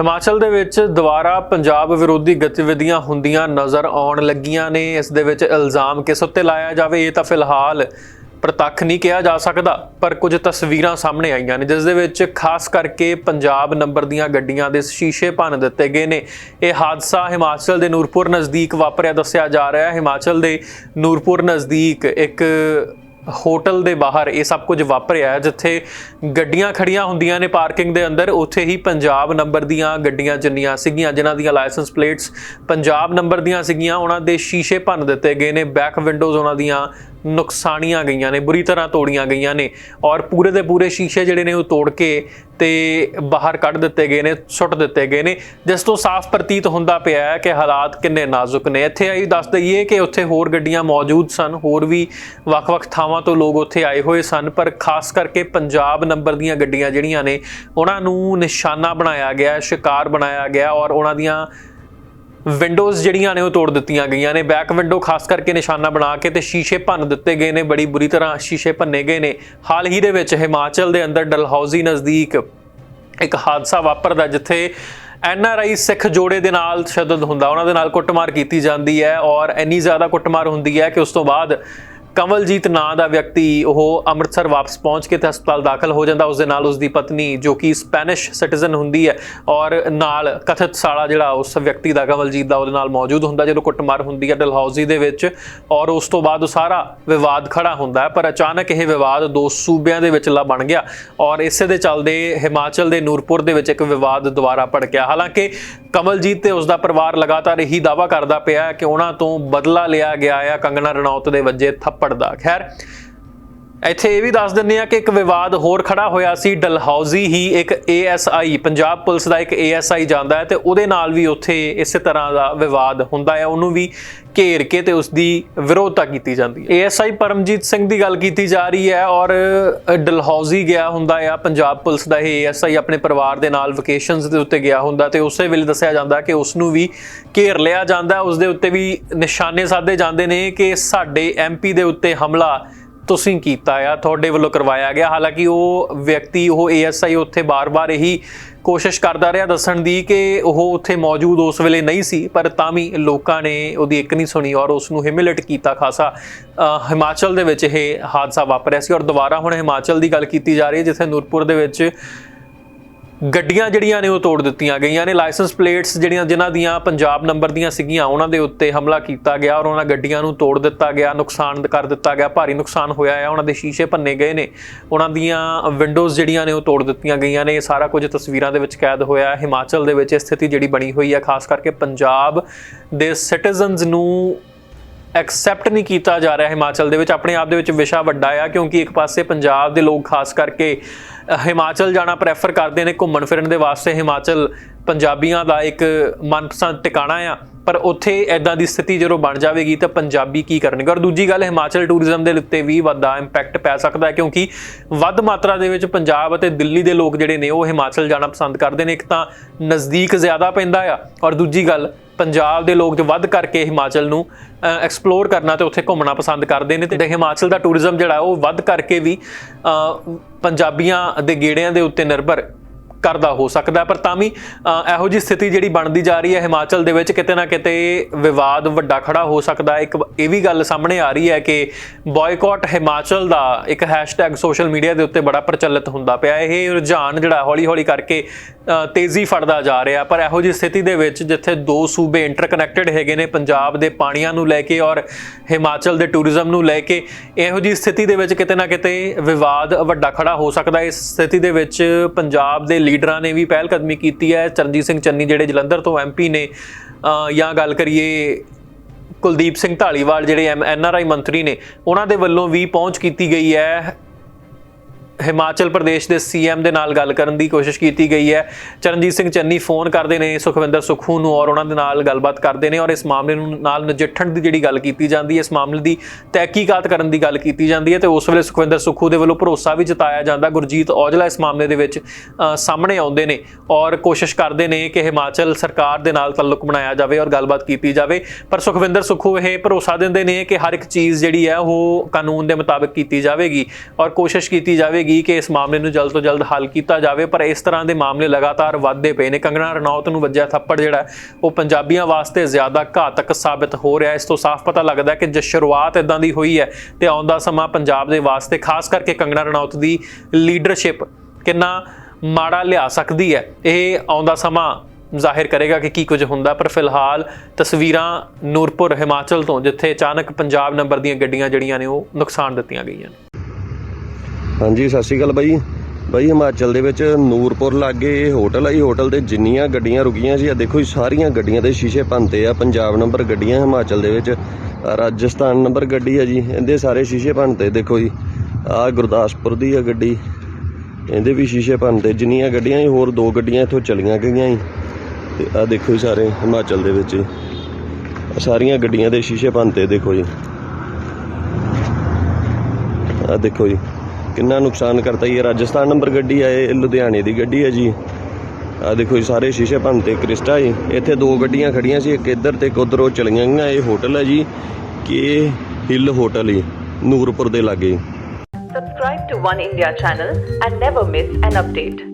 ਹਿਮਾਚਲ ਦੇ ਵਿੱਚ ਦੁਬਾਰਾ ਪੰਜਾਬ ਵਿਰੋਧੀ ਗਤੀਵਿਧੀਆਂ ਹੁੰਦੀਆਂ ਨਜ਼ਰ ਆਉਣ ਲੱਗੀਆਂ ਨੇ। ਇਸ ਦੇ ਵਿੱਚ ਇਲਜ਼ਾਮ ਕਿਸ ਉੱਤੇ ਲਾਇਆ ਜਾਵੇ, ਇਹ ਤਾਂ ਫਿਲਹਾਲ ਪ੍ਰਤੱਖ ਨਹੀਂ ਕਿਹਾ ਜਾ ਸਕਦਾ, ਪਰ ਕੁਝ ਤਸਵੀਰਾਂ ਸਾਹਮਣੇ ਆਈਆਂ ਨੇ, ਜਿਸ ਦੇ ਵਿੱਚ ਖਾਸ ਕਰਕੇ ਪੰਜਾਬ ਨੰਬਰ ਦੀਆਂ ਗੱਡੀਆਂ ਦੇ ਸ਼ੀਸ਼ੇ ਭੰਨ ਦਿੱਤੇ ਗਏ ਨੇ। ਇਹ ਹਾਦਸਾ ਹਿਮਾਚਲ ਦੇ ਨੂਰਪੁਰ ਨਜ਼ਦੀਕ ਵਾਪਰਿਆ, ਦੱਸਿਆ ਜਾ ਰਿਹਾ ਹੈ। ਹਿਮਾਚਲ ਦੇ ਨੂਰਪੁਰ ਨਜ਼ਦੀਕ ਇੱਕ ਹੋਟਲ ਦੇ ਬਾਹਰ ਇਹ ਸਭ ਕੁਝ ਵਾਪਰਿਆ ਜਿੱਥੇ ਗੱਡੀਆਂ ਖੜੀਆਂ ਹੁੰਦੀਆਂ ਨੇ ਪਾਰਕਿੰਗ ਦੇ ਅੰਦਰ, ਉੱਥੇ ਹੀ ਪੰਜਾਬ ਨੰਬਰ ਦੀਆਂ ਗੱਡੀਆਂ ਜਿੰਨੀਆਂ ਸੀਗੀਆਂ, ਜਿਨ੍ਹਾਂ ਦੀਆਂ ਲਾਇਸੈਂਸ ਪਲੇਟਸ ਪੰਜਾਬ ਨੰਬਰ ਦੀਆਂ ਸੀਗੀਆਂ, ਉਹਨਾਂ ਦੇ ਸ਼ੀਸ਼ੇ ਭੰਨ ਦਿੱਤੇ ਗਏ ਨੇ ਬੈਕ ਵਿੰਡੋਜ਼ ਉਹਨਾਂ ਦੀਆਂ ਨੁਕਸਾਨੀਆਂ ਗਈਆਂ ਨੇ, ਬੁਰੀ ਤਰ੍ਹਾਂ ਤੋੜੀਆਂ ਗਈਆਂ ਨੇ ਔਰ ਪੂਰੇ ਦੇ ਪੂਰੇ ਸ਼ੀਸ਼ੇ ਜਿਹੜੇ ਨੇ ਉਹ ਤੋੜ ਕੇ ਤੇ ਬਾਹਰ ਕੱਢ ਦਿੱਤੇ ਗਏ ਨੇ, ਸੁੱਟ ਦਿੱਤੇ ਗਏ ਨੇ। ਜਿਸ ਤੋਂ ਸਾਫ਼ ਪ੍ਰਤੀਤ ਹੁੰਦਾ ਪਿਆ ਹੈ ਕਿ ਹਾਲਾਤ ਕਿੰਨੇ ਨਾਜ਼ੁਕ ਨੇ। ਇੱਥੇ ਆਈ ਦੱਸ ਦਈਏ ਕਿ ਉੱਥੇ ਹੋਰ ਗੱਡੀਆਂ ਮੌਜੂਦ ਸਨ, ਹੋਰ ਵੀ ਵੱਖ-ਵੱਖ ਥਾਵਾਂ ਤੋਂ ਲੋਕ ਉੱਥੇ ਆਏ ਹੋਏ ਸਨ, ਪਰ ਖਾਸ ਕਰਕੇ ਪੰਜਾਬ ਨੰਬਰ ਦੀਆਂ ਗੱਡੀਆਂ ਜਿਹੜੀਆਂ ਨੇ, ਉਹਨਾਂ ਨੂੰ ਨਿਸ਼ਾਨਾ ਬਣਾਇਆ ਗਿਆ, ਸ਼ਿਕਾਰ ਬਣਾਇਆ ਗਿਆ ਔਰ ਉਹਨਾਂ ਦੀਆਂ ਵਿੰਡੋਜ਼ ਜਿਹੜੀਆਂ ਨੇ ਉਹ ਤੋੜ ਦਿੱਤੀਆਂ ਗਈਆਂ ਨੇ। ਬੈਕ ਵਿੰਡੋ ਖਾਸ ਕਰਕੇ ਨਿਸ਼ਾਨਾ ਬਣਾ ਕੇ ਤੇ ਸ਼ੀਸ਼ੇ ਭੰਨ ਦਿੱਤੇ ਗਏ ਨੇ। ਬੜੀ ਬੁਰੀ ਤਰ੍ਹਾਂ ਸ਼ੀਸ਼ੇ ਭੰਨੇ ਗਏ ਨੇ। ਹਾਲ ਹੀ ਦੇ ਵਿੱਚ ਹਿਮਾਚਲ ਦੇ ਅੰਦਰ ਡਲਹੌਜ਼ੀ ਨਜ਼ਦੀਕ ਇੱਕ ਹਾਦਸਾ ਵਾਪਰਦਾ ਜਿੱਥੇ ਐਨ ਆਰ ਆਈ ਸਿੱਖ ਜੋੜੇ ਦੇ ਨਾਲ ਤਸ਼ੱਦਦ ਹੁੰਦਾ। ਉਹਨਾਂ ਦੇ ਨਾਲ ਕੁੱਟਮਾਰ ਕੀਤੀ ਜਾਂਦੀ ਹੈ ਔਰ ਇੰਨੀ ਜ਼ਿਆਦਾ ਕੁੱਟਮਾਰ ਹੁੰਦੀ ਹੈ ਕਿ ਉਸ ਤੋਂ ਬਾਅਦ ਕਮਲਜੀਤ ਨਾਂ ਦਾ ਵਿਅਕਤੀ ਉਹ ਅੰਮ੍ਰਿਤਸਰ ਵਾਪਸ ਪਹੁੰਚ ਕੇ ਤੇ ਹਸਪਤਾਲ ਦਾਖਲ ਹੋ ਜਾਂਦਾ। ਉਸ ਦੇ ਨਾਲ ਉਸ ਦੀ ਪਤਨੀ ਜੋ ਕਿ ਸਪੈਨਿਸ਼ ਸਿਟੀਜ਼ਨ ਹੁੰਦੀ ਹੈ ਔਰ ਨਾਲ ਕਥਿਤ ਸਾਲਾ ਜਿਹੜਾ ਉਸ ਵਿਅਕਤੀ ਦਾ ਕਮਲਜੀਤ ਦਾ ਉਹਦੇ ਨਾਲ ਮੌਜੂਦ ਹੁੰਦਾ, ਜਦੋਂ ਕੁੱਟਮਾਰ ਹੁੰਦੀ ਹੈ ਡਲਹੌਜ਼ੀ ਦੇ ਵਿੱਚ ਔਰ ਉਸ ਤੋਂ ਬਾਅਦ ਉਹ ਸਾਰਾ ਵਿਵਾਦ ਖੜਾ ਹੁੰਦਾ ਹੈ। ਪਰ ਅਚਾਨਕ ਇਹ ਵਿਵਾਦ ਦੋ ਸੂਬਿਆਂ ਦੇ ਵਿਚਲਾ ਬਣ ਗਿਆ ਔਰ ਇਸੇ ਦੇ ਚੱਲਦੇ ਹਿਮਾਚਲ ਦੇ ਨੂਰਪੁਰ ਦੇ ਵਿੱਚ ਇੱਕ ਵਿਵਾਦ ਦੁਬਾਰਾ ਭੜਕਿਆ। ਹਾਲਾਂਕਿ ਕਮਲਜੀਤ ਤੇ ਉਸ ਦਾ ਪਰਿਵਾਰ ਲਗਾਤਾਰ ਇਹੀ ਦਾਵਾ ਕਰਦਾ ਪਿਆ ਕਿ ਉਹਨਾਂ ਤੋਂ ਬਦਲਾ ਲਿਆ ਗਿਆ ਹੈ ਕੰਗਣਾ ਰਣੌਤ ਦੇ ਵੱਜੇ ਥੱਪ ਦਾ ਖੈਰ ਇੱਥੇ ਇਹ ਵੀ ਦੱਸ ਦਿੰਦੇ ਆ ਕਿ ਇੱਕ ਵਿਵਾਦ ਹੋਰ ਖੜਾ ਹੋਇਆ ਸੀ। ਡਲਹੌਜ਼ੀ ਹੀ ਇੱਕ ਏਐਸਆਈ ਪੰਜਾਬ ਪੁਲਿਸ ਦਾ ਇੱਕ ਏਐਸਆਈ ਜਾਂਦਾ ਹੈ ਤੇ ਉਹਦੇ ਨਾਲ ਵੀ ਉੱਥੇ ਇਸੇ ਤਰ੍ਹਾਂ ਦਾ ਵਿਵਾਦ ਹੁੰਦਾ ਹੈ। ਉਹਨੂੰ ਵੀ ਘੇਰ ਕੇ ਤੇ ਉਸ ਦੀ ਵਿਰੋਧਤਾ ਕੀਤੀ ਜਾਂਦੀ ਹੈ। ਏਐਸਆਈ ਪਰਮਜੀਤ ਸਿੰਘ ਦੀ ਗੱਲ ਕੀਤੀ ਜਾ ਰਹੀ ਹੈ ਔਰ ਡਲਹੌਜ਼ੀ ਗਿਆ ਹੁੰਦਾ ਆ। ਪੰਜਾਬ ਪੁਲਿਸ ਦਾ ਇਹ ਏਐਸਆਈ ਆਪਣੇ ਪਰਿਵਾਰ ਦੇ ਨਾਲ ਵਕੇਸ਼ਨਸ ਦੇ ਉੱਤੇ ਗਿਆ ਹੁੰਦਾ ਤੇ ਉਸੇ ਵੇਲੇ ਦੱਸਿਆ ਜਾਂਦਾ ਕਿ ਉਸ ਨੂੰ ਵੀ ਘੇਰ ਲਿਆ ਜਾਂਦਾ। ਉਸ ਦੇ ਉੱਤੇ ਵੀ ਨਿਸ਼ਾਨੇ ਸਾਧੇ ਜਾਂਦੇ ਨੇ ਕਿ ਸਾਡੇ ਐਮਪੀ ਦੇ ਉੱਤੇ ਹਮਲਾ ਤੁਸੀਂ ਕੀਤਾ ਆ, ਤੁਹਾਡੇ ਵੱਲੋਂ ਕਰਵਾਇਆ ਗਿਆ। ਹਾਲਾਂਕਿ ਉਹ ਵਿਅਕਤੀ, ਉਹ ਏਐਸਆਈ ਉੱਥੇ ਬਾਰ-ਬਾਰ ਇਹੀ ਕੋਸ਼ਿਸ਼ ਕਰਦਾ ਰਿਹਾ ਦੱਸਣ ਦੀ ਕਿ ਉਹ ਉੱਥੇ ਮੌਜੂਦ ਉਸ ਵੇਲੇ ਨਹੀਂ ਸੀ, ਪਰ ਤਾਂ ਵੀ ਲੋਕਾਂ ਨੇ ਉਹਦੀ ਇੱਕ ਨਹੀਂ ਸੁਣੀ ਔਰ ਉਸ ਨੂੰ ਹਿਮਿਲਟ ਕੀਤਾ ਖਾਸਾ। ਹਿਮਾਚਲ ਦੇ ਵਿੱਚ ਇਹ ਹਾਦਸਾ ਵਾਪਰਿਆ ਸੀ ਔਰ ਦੁਬਾਰਾ ਹੁਣ ਹਿਮਾਚਲ ਦੀ ਗੱਲ ਕੀਤੀ ਜਾ ਰਹੀ ਹੈ, ਜਿੱਥੇ ਨੂਰਪੁਰ ਦੇ ਵਿੱਚ ਗੱਡੀਆਂ ਜਿਹੜੀਆਂ ਨੇ ਉਹ ਤੋੜ ਦਿੱਤੀਆਂ ਗਈਆਂ ਨੇ। ਲਾਇਸੈਂਸ ਪਲੇਟਸ ਜਿਹੜੀਆਂ, ਜਿਨ੍ਹਾਂ ਦੀਆਂ ਪੰਜਾਬ ਨੰਬਰ ਦੀਆਂ ਸੀਗੀਆਂ, ਉਹਨਾਂ ਦੇ ਉੱਤੇ ਹਮਲਾ ਕੀਤਾ ਗਿਆ ਔਰ ਉਹਨਾਂ ਗੱਡੀਆਂ ਨੂੰ ਤੋੜ ਦਿੱਤਾ ਗਿਆ, ਨੁਕਸਾਨ ਕਰ ਦਿੱਤਾ ਗਿਆ, ਭਾਰੀ ਨੁਕਸਾਨ ਹੋਇਆ ਹੈ। ਉਹਨਾਂ ਦੇ ਸ਼ੀਸ਼ੇ ਭੰਨੇ ਗਏ ਨੇ। ਉਹਨਾਂ ਦੀਆਂ ਵਿੰਡੋਜ਼ ਜਿਹੜੀਆਂ ਨੇ ਉਹ ਤੋੜ ਦਿੱਤੀਆਂ ਗਈਆਂ ਨੇ। ਇਹ ਸਾਰਾ ਕੁਝ ਤਸਵੀਰਾਂ ਦੇ ਵਿੱਚ ਕੈਦ ਹੋਇਆ ਹੈ। ਹਿਮਾਚਲ ਦੇ ਵਿੱਚ ਇਹ ਸਥਿਤੀ ਜਿਹੜੀ ਬਣੀ ਹੋਈ ਹੈ, ਖਾਸ ਕਰਕੇ ਪੰਜਾਬ ਦੇ ਸਿਟੀਜ਼ਨਸ ਨੂੰ ਐਕਸੈਪਟ ਨਹੀਂ ਕੀਤਾ ਜਾ ਰਿਹਾ ਹਿਮਾਚਲ ਦੇ ਵਿੱਚ। ਆਪਣੇ ਆਪ ਦੇ ਵਿੱਚ ਵਿਸ਼ਾ ਵੱਡਾ ਆ, ਕਿਉਂਕਿ ਇੱਕ ਪਾਸੇ ਪੰਜਾਬ ਦੇ ਲੋਕ ਖਾਸ ਕਰਕੇ ਹਿਮਾਚਲ ਜਾਣਾ ਪ੍ਰੈਫਰ ਕਰਦੇ ਨੇ, ਘੁੰਮਣ ਫਿਰਨ ਦੇ ਵਾਸਤੇ ਹਿਮਾਚਲ ਪੰਜਾਬੀਆਂ ਦਾ ਇੱਕ ਮਨਪਸੰਦ ਟਿਕਾਣਾ ਆ। ਪਰ ਉੱਥੇ ਐਦਾਂ ਦੀ ਸਥਿਤੀ ਜਦੋਂ ਬਣ ਜਾਵੇਗੀ ਤਾਂ ਪੰਜਾਬੀ ਕੀ ਕਰਨਗੇ? ਔਰ ਦੂਜੀ ਗੱਲ, ਹਿਮਾਚਲ ਟੂਰਿਜ਼ਮ ਦੇ ਉੱਤੇ ਵੀ ਵੱਡਾ ਇੰਪੈਕਟ ਪੈ ਸਕਦਾ ਹੈ, ਕਿਉਂਕਿ ਵੱਧ ਮਾਤਰਾ ਦੇ ਵਿੱਚ ਪੰਜਾਬ ਅਤੇ ਦਿੱਲੀ ਦੇ ਲੋਕ ਜਿਹੜੇ ਨੇ, ਉਹ ਹਿਮਾਚਲ ਜਾਣਾ ਪਸੰਦ ਕਰਦੇ ਨੇ। ਇੱਕ ਤਾਂ ਨਜ਼ਦੀਕ ਜ਼ਿਆਦਾ ਪੈਂਦਾ ਆ। ਔਰ ਦੂਜੀ ਗੱਲ ਪੰਜਾਬ ਦੇ ਲੋਕ ਜੋ ਵੱਧ ਕਰਕੇ ਹਿਮਾਚਲ ਨੂੰ ਐਕਸਪਲੋਰ ਕਰਨਾ ਤੇ ਉੱਥੇ ਘੁੰਮਣਾ ਪਸੰਦ ਕਰਦੇ ਨੇ ਤੇ ਹਿਮਾਚਲ ਦਾ ਟੂਰਿਜ਼ਮ ਜਿਹੜਾ ਉਹ ਵੱਧ ਕਰਕੇ ਵੀ ਪੰਜਾਬੀਆਂ ਦੇ ਗੇੜਿਆਂ ਦੇ ਉੱਤੇ ਨਿਰਭਰ ਕਰਦਾ ਹੋ ਸਕਦਾ ਪਰ ਤਾਂ ਵੀ ਇਹੋ ਜੀ ਸਥਿਤੀ ਜਿਹੜੀ ਬਣਦੀ ਜਾ ਰਹੀ ਹੈ ਹਿਮਾਚਲ ਦੇ ਵਿੱਚ, ਕਿਤੇ ਨਾ ਕਿਤੇ ਵਿਵਾਦ ਵੱਡਾ ਖੜਾ ਹੋ ਸਕਦਾ ਇੱਕ ਇਹ ਵੀ ਗੱਲ ਸਾਹਮਣੇ ਆ ਰਹੀ ਹੈ ਕਿ ਬਾਇਕਾਟ ਹਿਮਾਚਲ ਦਾ ਇੱਕ ਹੈਸ਼ਟੈਗ ਸੋਸ਼ਲ ਮੀਡੀਆ ਦੇ ਉੱਤੇ ਬੜਾ ਪ੍ਰਚਲਿਤ ਹੁੰਦਾ ਪਿਆ। ਇਹ ਰੁਝਾਨ ਜਿਹੜਾ ਹੌਲੀ-ਹੌਲੀ ਕਰਕੇ ਤੇਜ਼ੀ ਫੜਦਾ ਜਾ ਰਿਹਾ, ਪਰ ਇਹੋ ਜੀ ਸਥਿਤੀ ਦੇ ਵਿੱਚ ਜਿੱਥੇ ਦੋ ਸੂਬੇ ਇੰਟਰਕਨੈਕਟਡ ਹੈਗੇ ਨੇ, ਪੰਜਾਬ ਦੇ ਪਾਣੀਆਂ ਨੂੰ ਲੈ ਕੇ ਔਰ ਹਿਮਾਚਲ ਦੇ ਟੂਰਿਜ਼ਮ ਨੂੰ ਲੈ ਕੇ, ਇਹੋ ਜੀ ਸਥਿਤੀ ਦੇ ਵਿੱਚ ਕਿਤੇ ਨਾ ਕਿਤੇ ਵਿਵਾਦ ਵੱਡਾ ਖੜਾ ਹੋ ਸਕਦਾ ਇਸ ਸਥਿਤੀ ਦੇ ਵਿੱਚ ਪੰਜਾਬ ਦੇ ਲੀਡਰਾਂ ਨੇ ਵੀ ਪਹਿਲ ਕਦਮੀ ਕੀਤੀ ਹੈ। ਚਰਨਜੀਤ ਸਿੰਘ ਚੰਨੀ ਜਿਹੜੇ ਜਲੰਧਰ ਤੋਂ ਐਮਪੀ ਨੇ ਜਾਂ ਗੱਲ ਕਰੀਏ ਕੁਲਦੀਪ ਸਿੰਘ ਢਾਲੀਵਾਲ ਜਿਹੜੇ ਐਨ ਆਰ ਆਈ ਮੰਤਰੀ ਨੇ, ਉਹਨਾਂ ਦੇ ਵੱਲੋਂ ਵੀ ਪਹੁੰਚ ਕੀਤੀ ਗਈ ਹੈ। ਹਿਮਾਚਲ ਪ੍ਰਦੇਸ਼ ਦੇ ਸੀਐਮ ਦੇ ਨਾਲ ਗੱਲ ਕਰਨ ਦੀ ਕੋਸ਼ਿਸ਼ ਕੀਤੀ ਗਈ ਹੈ। ਚਰਨਜੀਤ ਸਿੰਘ ਚੰਨੀ ਫੋਨ ਕਰਦੇ ਨੇ, ਸੁਖਵਿੰਦਰ ਸੁਖੂ ਨੂੰ ਔਰ ਉਹਨਾਂ ਦੇ ਨਾਲ ਗੱਲਬਾਤ ਕਰਦੇ ਨੇ ਔਰ ਇਸ ਮਾਮਲੇ ਨੂੰ ਨਾਲ ਨਜਿੱਠਣ ਦੀ ਜਿਹੜੀ ਗੱਲ ਕੀਤੀ ਜਾਂਦੀ ਹੈ, ਇਸ ਮਾਮਲੇ ਦੀ ਤਹਿਕੀਕਾਤ ਕਰਨ ਦੀ ਗੱਲ ਕੀਤੀ ਜਾਂਦੀ ਹੈ ਤੇ ਉਸ ਵੇਲੇ ਸੁਖਵਿੰਦਰ ਸੁਖੂ ਦੇ ਵੱਲੋਂ ਭਰੋਸਾ ਵੀ ਜਤਾਇਆ ਜਾਂਦਾ। ਗੁਰਜੀਤ ਔਜਲਾ ਇਸ ਮਾਮਲੇ ਦੇ ਵਿੱਚ ਸਾਹਮਣੇ ਆਉਂਦੇ ਨੇ ਔਰ ਕੋਸ਼ਿਸ਼ ਕਰਦੇ ਨੇ ਕਿ ਹਿਮਾਚਲ ਸਰਕਾਰ ਦੇ ਨਾਲ ਤਾਲੁਕ ਬਣਾਇਆ ਜਾਵੇ ਔਰ ਗੱਲਬਾਤ ਕੀਤੀ ਜਾਵੇ। ਪਰ ਸੁਖਵਿੰਦਰ ਸੁਖੂ ਇਹ ਭਰੋਸਾ ਦਿੰਦੇ ਨੇ ਕਿ ਹਰ ਇੱਕ ਚੀਜ਼ ਜਿਹੜੀ ਹੈ, ਉਹ ਕਾਨੂੰਨ ਦੇ ਮੁਤਾਬਕ ਕੀਤੀ ਜਾਵੇਗੀ ਔਰ ਕੋਸ਼ਿਸ਼ ਕੀਤੀ ਜਾਵੇਗੀ ਕਰੇਗੀ ਕਿ ਇਸ ਮਾਮਲੇ ਨੂੰ ਜਲਦ ਤੋਂ ਜਲਦ ਹੱਲ ਕੀਤਾ ਜਾਵੇ, ਪਰ ਇਸ ਤਰ੍ਹਾਂ ਦੇ ਮਾਮਲੇ ਲਗਾਤਾਰ ਵੱਧਦੇ ਪਏ ਨੇ। ਕੰਗਣਾ ਰਣੌਤ ਨੂੰ ਵੱਜਿਆ ਥੱਪੜ ਜਿਹੜਾ ਉਹ ਪੰਜਾਬੀਆਂ ਵਾਸਤੇ ਜ਼ਿਆਦਾ ਘਾਤਕ ਸਾਬਿਤ ਹੋ ਰਿਹਾ ਇਸ ਤੋਂ ਸਾਫ਼ ਪਤਾ ਲੱਗਦਾ ਕਿ ਜੇ ਸ਼ੁਰੂਆਤ ਇਦਾਂ ਦੀ ਹੋਈ ਹੈ ਤੇ ਆਉਂਦਾ ਸਮਾਂ ਪੰਜਾਬ ਦੇ ਵਾਸਤੇ, ਖਾਸ ਕਰਕੇ ਕੰਗਣਾ ਰਣੌਤ ਦੀ ਲੀਡਰਸ਼ਿਪ ਕਿੰਨਾ ਮਾੜਾ ਲਿਆ ਸਕਦੀ ਹੈ, ਇਹ ਆਉਂਦਾ ਸਮਾਂ ਜ਼ਾਹਿਰ ਕਰੇਗਾ ਕਿ ਕੀ ਕੁਝ ਹੁੰਦਾ। ਪਰ ਫਿਲਹਾਲ ਤਸਵੀਰਾਂ ਨੂਰਪੁਰ, ਹਿਮਾਚਲ ਤੋਂ, ਜਿੱਥੇ ਅਚਾਨਕ ਪੰਜਾਬ ਨੰਬਰ ਦੀਆਂ ਗੱਡੀਆਂ ਜਿਹੜੀਆਂ ਨੇ, ਉਹ ਨੁਕਸਾਨ ਦਿੱਤੀਆਂ ਗਈਆਂ ਨੇ। ਹਾਂਜੀ, ਸਤਿ ਸ਼੍ਰੀ ਅਕਾਲ ਬਾਈ। ਬਾਈ, ਹਿਮਾਚਲ ਦੇ ਵਿੱਚ ਨੂਰਪੁਰ ਲਾਗੇ ਇਹ ਹੋਟਲ ਆ। ਜੀ ਹੋਟਲ ਤੇ ਜਿੰਨੀਆਂ ਗੱਡੀਆਂ ਰੁਕੀਆਂ ਸੀ ਆ ਦੇਖੋ ਜੀ, ਸਾਰੀਆਂ ਗੱਡੀਆਂ ਦੇ ਸ਼ੀਸ਼ੇ ਭੰਨਤੇ ਆ। ਪੰਜਾਬ ਨੰਬਰ ਗੱਡੀਆਂ ਹਿਮਾਚਲ ਦੇ ਵਿੱਚ ਰਾਜਸਥਾਨ ਨੰਬਰ ਗੱਡੀ ਆ ਜੀ, ਇਹਦੇ ਸਾਰੇ ਸ਼ੀਸ਼ੇ ਭੰਨਤੇ, ਦੇਖੋ ਜੀ। ਆ ਗੁਰਦਾਸਪੁਰ ਦੀ ਆ ਗੱਡੀ, ਇਹਦੇ ਵੀ ਸ਼ੀਸ਼ੇ ਭੰਨਤੇ। ਜਿੰਨੀਆਂ ਗੱਡੀਆਂ ਸੀ ਹੋਰ ਦੋ ਗੱਡੀਆਂ ਇੱਥੋਂ ਚਲੀਆਂ ਗਈਆਂ ਜੀ। ਤੇ ਆ ਦੇਖੋ ਜੀ ਸਾਰੇ ਹਿਮਾਚਲ ਦੇ ਵਿੱਚ ਸਾਰੀਆਂ ਗੱਡੀਆਂ ਦੇ ਸ਼ੀਸ਼ੇ ਭੰਨਤੇ, ਦੇਖੋ ਜੀ। ਆ ਦੇਖੋ ਜੀ। ਕਿੰਨਾ ਨੁਕਸਾਨ ਕਰਤਾ ਇਹ ਰਾਜਸਥਾਨ ਨੰਬਰ ਗੱਡੀ ਆ, ਇਹ ਲੁਧਿਆਣੇ ਦੀ ਗੱਡੀ ਹੈ ਜੀ। ਆ ਦੇਖੋ ਜੀ, ਸਾਰੇ ਸ਼ੀਸ਼ੇ ਭੰਨਤੇ ਕ੍ਰਿਸਟਾ ਜੀ। ਇੱਥੇ ਦੋ ਗੱਡੀਆਂ ਖੜੀਆਂ ਸੀ, ਇੱਕ ਇੱਧਰ ਤੇ ਇੱਕ ਉੱਧਰ ਉਹ ਚਲੀਆਂ ਗਈਆਂ। ਇਹ ਹੋਟਲ ਹੈ ਜੀ, ਕਿ ਹਿੱਲ ਹੋਟਲ ਜੀ, ਨੂਰਪੁਰ ਦੇ ਲਾਗੇ। Subscribe to One India channel and never miss an update.